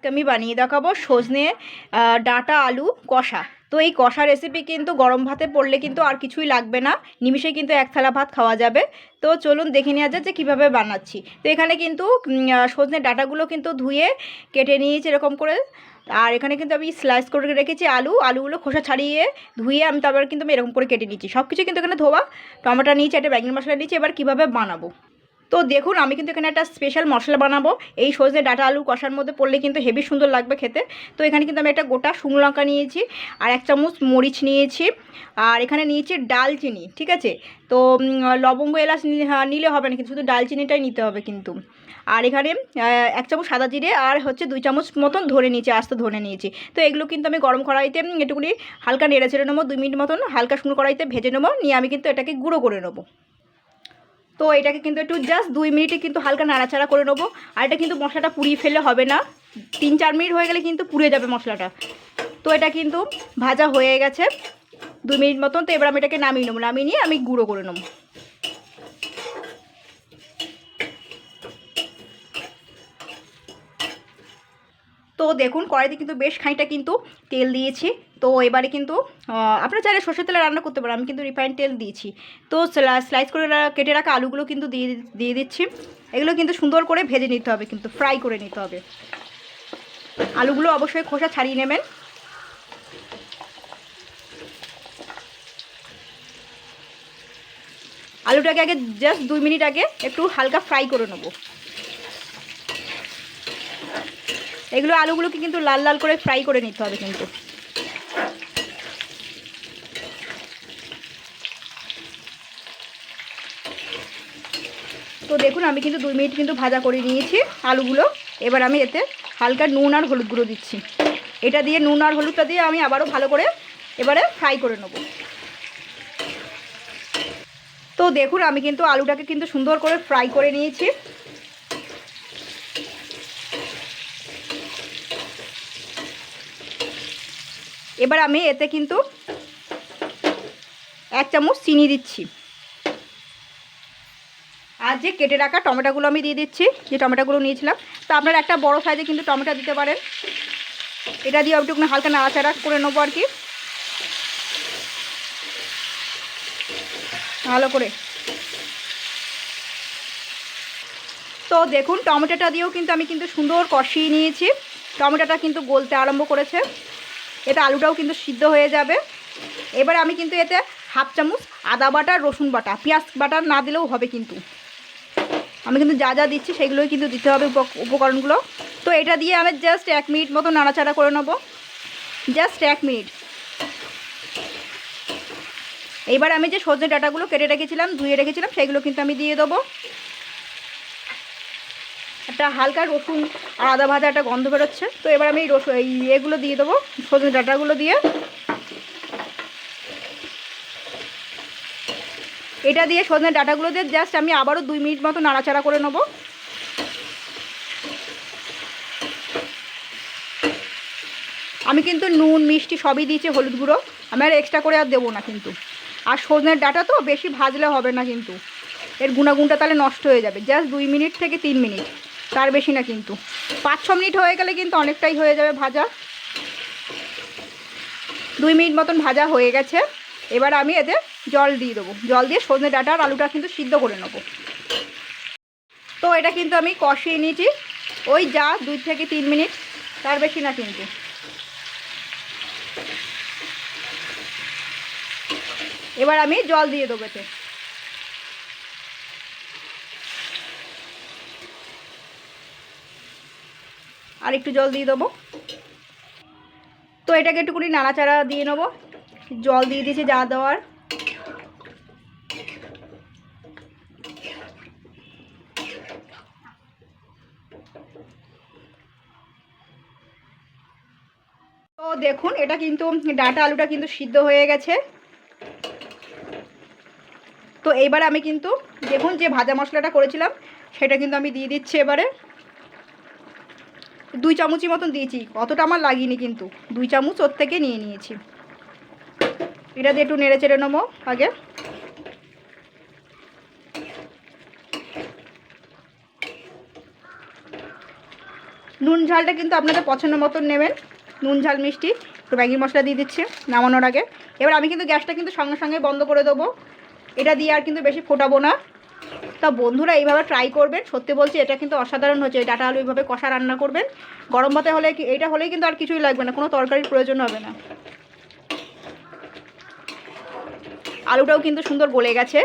আজকে আমি বানিয়ে দেখাবো সজনে ডাঁটা, আলু, কষা। তো এই কষা রেসিপি কিন্তু গরম ভাতে পড়লে কিন্তু আর কিছুই লাগবে না। নিমিষে কিন্তু এক থালা ভাত খাওয়া যাবে। তো চলুন দেখে নেওয়া যাক যে কীভাবে বানাচ্ছি। তো এখানে কিন্তু সজনে ডাঁটাগুলো কিন্তু ধুয়ে কেটে নিয়েছি এরকম করে। আর এখানে কিন্তু আমি স্লাইস করে রেখেছি আলু। আলুগুলো খোসা ছাড়িয়ে ধুয়ে আমি তারপর কিন্তু আমি এরকম করে কেটে নিচ্ছি। সব কিছু কিন্তু এখানে ধোয়া। টমেটো নিয়েছি, একটা ব্যাঙ্গন মশলা নিয়েছি এবার কীভাবে বানাবো? তো দেখুন আমি কিন্তু এখানে একটা স্পেশাল মশলা বানাবো। এই সজনে ডাটা আলু কষার মধ্যে পড়লে কিন্তু হেভি সুন্দর লাগবে খেতে। তো এখানে কিন্তু আমি একটা গোটা শুকনো লঙ্কা নিয়েছি আর এক চামচ মরিচ নিয়েছি। আর এখানে নিয়েছি ডালচিনি ঠিক আছে? তো লবঙ্গ এলাচ নিলে হ্যাঁ, নিলে হবে না কিন্তু শুধু ডালচিনিটাই নিতে হবে কিন্তু। আর এখানে এক চামচ সাদা জিরে আর হচ্ছে দুই চামচ মতন ধরে নিয়েছি আস্তে ধরে নিয়েছি। তো এগুলো কিন্তু আমি গরম কড়াইতে একটুখানি হালকা নেড়ে ছেড়ে নেব দুই মিনিট মতন হালকা শুকনো কড়াইতে ভেজে নেব নিয়ে আমি কিন্তু এটাকে গুঁড়ো করে নেব। তো এটাকে কিন্তু একটু জাস্ট দুই মিনিটে কিন্তু হালকা নাড়াচাড়া করে নেব। আর এটা কিন্তু মশলাটা পুড়িয়ে ফেলে হবে না। তিন চার মিনিট হয়ে গেলে কিন্তু পুড়ে যাবে মশলাটা। তো এটা কিন্তু ভাজা হয়ে গেছে। দু মিনিট মতন। তো এবার আমি এটাকে নামিয়ে নেব। নামিয়ে নিয়ে আমি গুঁড়ো করে নেব। তো দেখুন, কড়াইতে কিন্তু বেশ খানিকটা কিন্তু তেল দিয়েছি। তো এবারে কিন্তু আপনারা চাইলে সর্ষের তেলে রান্না করতে পারেন, আমি কিন্তু রিফাইন তেল দিয়েছি। তো স্লাইস করে কেটে রাখা আলুগুলো কিন্তু দিয়ে দিয়ে দিচ্ছি। এগুলো কিন্তু সুন্দর করে ভেজে নিতে হবে, কিন্তু ফ্রাই করে নিতে হবে। আলুগুলো অবশ্যই খোসা ছাড়িয়ে নেবেন। আলুটাকে আগে জাস্ট দুই মিনিট আগে একটু হালকা ফ্রাই করে নেব। এগুলো আলুগুলোকে কিন্তু লাল লাল করে ফ্রাই করে নিতে হবে কিন্তু। তো দেখুন, আমি কিন্তু দুই মিনিট কিন্তু ভাজা করে নিয়েছি আলুগুলো। এবার আমি এতে হালকা নুন আর হলুদ গুঁড়ো দিচ্ছি। এটা দিয়ে নুন আর হলুদটা দিয়ে আমি আবারও ভালো করে এবারে ফ্রাই করে নেব। তো দেখুন, আমি কিন্তু আলুটাকে কিন্তু সুন্দর করে ফ্রাই করে নিয়েছি। এবার আমি এতে কিন্তু এক চামচ চিনি দিচ্ছি। আর যে কেটে রাখা টমেটোগুলো আমি দিয়ে দিচ্ছি, যে টমেটোগুলো নিয়েছিলাম, তো আপনারা একটা বড় সাইজে কিন্তু টমেটো দিতে পারেন। এটা দিয়ে একটু হালকা নাড়াচাড়া করে নেব আর কি। ভালো করে। তো দেখুন, টমেটোটা দিয়েও কিন্তু আমি কিন্তু সুন্দর কষিয়ে নিয়েছি। টমেটোটা কিন্তু গলতে আরম্ভ করেছে। এতে আলুটাও কিন্তু সিদ্ধ হয়ে যাবে। এবার আমি কিন্তু এতে হাফ চামচ আদা বাটা, রসুন বাটা, পেঁয়াজ বাটা না দিলেও হবে কিন্তু। আমি কিন্তু যা যা দিচ্ছি সেগুলোই কিন্তু দিতে হবে উপ- উপকরণগুলো। তো এটা দিয়ে আমি জাস্ট এক মিনিট মতো নাড়াচাড়া করে নেব। জাস্ট এক মিনিট। এইবার আমি যে সজনে ডাটাগুলো কেটে রেখেছিলাম, ধুয়ে রেখেছিলাম, সেগুলো কিন্তু আমি দিয়ে দেবো। একটা হালকা রসুন আর আদা ভাজা একটা গন্ধ বেরোচ্ছে। তো এবার আমি এই রসুন এই এগুলো দিয়ে দেবো, সজনে ডাঁটাগুলো দিয়ে। এটা দিয়ে সজনে ডাঁটাগুলো দিয়ে জাস্ট আমি আবারও দুই মিনিট মতো নাড়াচাড়া করে নেব। আমি কিন্তু নুন, মিষ্টি সবই দিয়েছি, হলুদ গুঁড়ো। আমি আর এক্সট্রা করে আর দেবো না কিন্তু। আর সজনের ডাটা তো বেশি ভাজলে হবে না কিন্তু। এর গুণাগুণটা তাহলে নষ্ট হয়ে যাবে। জাস্ট দুই মিনিট থেকে তিন মিনিট। তার বেশি না কিন্তু। পাঁচ ছ মিনিট হয়ে গেলে কিন্তু অনেকটাই হয়ে যাবে ভাজা। দুই মিনিট মতন ভাজা হয়ে গেছে। এবার আমি এতে জল দিয়ে দেবো। জল দিয়ে সজনে ডাটা আর আলুটা কিন্তু সিদ্ধ করে নেব। তো এটা কিন্তু আমি কষিয়ে নিয়েছি। ওই যা দুই থেকে তিন মিনিট, তার বেশি না কিন্তু। এবার আমি জল দিয়ে দেবো এতে। আর একটু জল দিয়ে দেবো। তো এটাকে একটুখানি নাড়াচাড়া দিয়ে নেব। জল দিয়ে দিয়েছি যা দেওয়ার। তো দেখুন, এটা কিন্তু ডাটা আলুটা কিন্তু সিদ্ধ হয়ে গেছে। তো এইবার আমি কিন্তু দেখুন যে ভাজা মশলাটা করেছিলাম, সেটা কিন্তু আমি দিয়ে দিচ্ছি এবারে। দুই চামচি মতন দিয়েছি, অতটা আমার লাগিনি কিন্তু। দুই চামচ ওর থেকে নিয়ে নিয়েছি। এটা দিয়ে একটু নেড়ে চেড়ে নেব আগে। নুন ঝালটা কিন্তু আপনাদের পছন্দ মতন নেবেন। নুন ঝাল, মিষ্টি, একটু ম্যাগি মশলা দিয়ে দিচ্ছি নামানোর আগে। এবার আমি কিন্তু গ্যাসটা কিন্তু সঙ্গে সঙ্গে বন্ধ করে দেবো। এটা দিয়ে আর কিন্তু বেশি ফোটাবো না। তা বন্ধুরা এইভাবে ট্রাই করবেন। সত্যি বলছি, এটা কিন্তু অসাধারণ হচ্ছে। ডাটা আলু এইভাবে কষা রান্না করবেন। গরম ভাতে হলে কি, এইটা হলেই কিন্তু আর কিছুই লাগবে না, কোনো তরকারির প্রয়োজন হবে না। আলুটাও কিন্তু সুন্দর গলে গেছে।